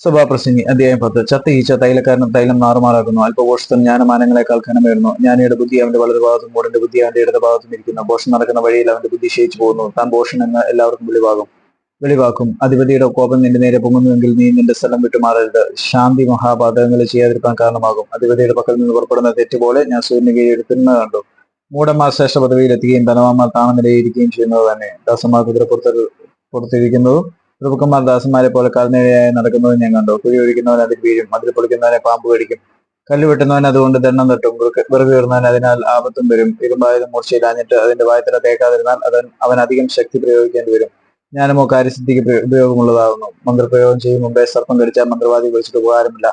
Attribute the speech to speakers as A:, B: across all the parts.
A: സഭാപ്രസംഗി അധ്യായം പത്ത്. ചത്ത ഈച്ച തൈലക്കാരനും തൈലം നാറുമാറാക്കുന്നു. അല്പഘോഷത്തും ജ്ഞാനമാനങ്ങളെക്കാൾ ഘനമേറുന്നു. ജ്ഞാനിയുടെ ബുദ്ധി അവന്റെ വളരെ ഭാഗത്തും മോടിന്റെ ബുദ്ധി അവന്റെ ഇടത് ഭാഗത്തും ഇരിക്കുന്നു. ഭോഷൻ നടക്കുന്ന വഴിയിൽ അവന്റെ ബുദ്ധി ക്ഷയിച്ചു പോകുന്നു. താൻ ഭോഷൻ എന്ന് എല്ലാവർക്കും വെളിവാകും. വെളിവാക്കും. അധിപതിയുടെ കോപം നിന്റെ നേരെ പൊങ്ങുന്നുവെങ്കിൽ നീ നിന്റെ സ്ഥലം വിട്ടുമാറരുത് ശാന്തി മഹാപാതകങ്ങൾ ചെയ്യാതിരിക്കാൻ കാരണമാകും. അധിപതിയുടെ പക്കൽ നിന്ന് പുറപ്പെടുന്ന തെറ്റ് പോലെ ഞാൻ സൂര്യന് കീഴെടുത്തുന്നത് കണ്ടു. മൂടന്മാർ ശ്രേഷ്ഠ പദവിയിലെത്തുകയും ധനവാന്മാർ താണനിലയിരിക്കുകയും ചെയ്യുന്നത് തന്നെ. ദാസന്മാർ കുതിര പുറത്ത് പുറത്തിരിക്കുന്നതും പ്രഭുക്കന്മാർ ദാസന്മാരെ പോലെ കർണയായി നടക്കുന്നത് ഞാൻ കണ്ടു. കുഴി ഒഴിക്കുന്നവൻ അതിൽ വീഴും അതിൽ പൊളിക്കുന്നവനെ പാമ്പ് കടിക്കും കല്ല് വെട്ടുന്നവൻ അതുകൊണ്ട് ദണ്ണം തട്ടും വെറുതെ വിറക് അതിനാൽ ആപത്തും വരും ഇരുമ്പായതും മൂർച്ചയിലാഞ്ഞിട്ട് അതിന്റെ വായത്തല തേക്കാതിരുന്നാൽ അവൻ അവൻ അധികം ശക്തി പ്രയോഗിക്കേണ്ടി വരും. ജ്ഞാനമോ കാര്യസിദ്ധിക്ക് ഉപയോഗമുള്ളതാകുന്നു. മന്ത്രപ്രയോഗം ചെയ്യും മുമ്പേ സർപ്പം കടിച്ചാൽ മന്ത്രവാദി വിളിച്ചിട്ട് ഉപകാരമില്ല.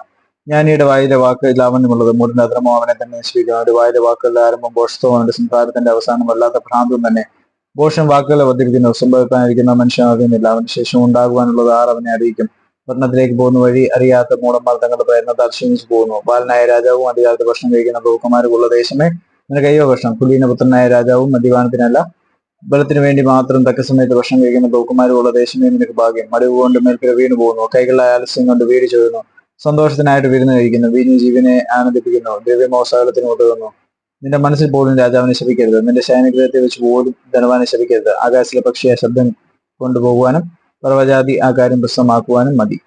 A: ജ്ഞാനിയുടെ വായിലെ വാക്ക് ലാവണ്യമുള്ളത് മൂടിന്റെ അധർമ്മോ അവനെ തന്നെ നശിപ്പിക്കും. അവന്റെ വായിലെ വാക്കുകളുടെ ആരംഭം ബോഷത്വം അവന്റെ സംസാരത്തിന്റെ അവസാനം വല്ലാത്ത ഭ്രാന്തം തന്നെ. ബോഷം വാക്കുകളെ വന്നിരിക്കുന്നു. സംഭവിക്കാനിരിക്കുന്ന മനുഷ്യൻ അറിയുന്നില്ല. അവന് ശേഷം ഉണ്ടാകുവാനുള്ളത് ആർ അവനെ അറിയിക്കും. ഭരണത്തിലേക്ക് പോകുന്ന വഴി അറിയാത്ത മൂടന്മാർ തങ്ങളുടെ പ്രയത്നത്താൽ ക്ഷീണിച്ചു പോകുന്നു. ബാലനായ രാജാവും അധികാരത്തെ ഭക്ഷണം കഴിക്കുന്ന പ്രഭുക്കന്മാരുള്ള ദേശമേ നിനക്ക് അയ്യോ ഭക്ഷണം. കുലീനപുത്രനായ രാജാവും മദ്യപാനത്തിനല്ല. ബലത്തിന് വേണ്ടി മാത്രം തക്ക സമയത്ത് ഭക്ഷണം കഴിക്കുന്ന പ്രഭുക്കന്മാരുള്ള ദേശമേ നിനക്ക് ഭാഗ്യം. മടിവ് കൊണ്ട് മേൽക്കര വീണു പോകുന്നു. കൈകളിലെ ആലസ്യം കൊണ്ട് വീട് ചെയ്യുന്നു സന്തോഷത്തിനായിട്ട് വിരുന്ന് കഴിക്കുന്നു. വീഞ്ഞു ജീവനെ ആനന്ദിപ്പിക്കുന്നു. ദ്രവ്യമോ സകലത്തിന് ഉതകുന്നു. നിന്റെ മനസ്സിൽ പോലും രാജാവിനെ ശപിക്കരുത്. നിന്റെ ശയനഗ്രഹത്തെ വെച്ച് പോലും ധനവാനെ ശപിക്കരുത്. ആകാശത്തിലെ പക്ഷിയെ ശബ്ദം കൊണ്ടുപോകുവാനും പർവജാതി ആ കാര്യം പ്രശ്നമാക്കുവാനും മതി.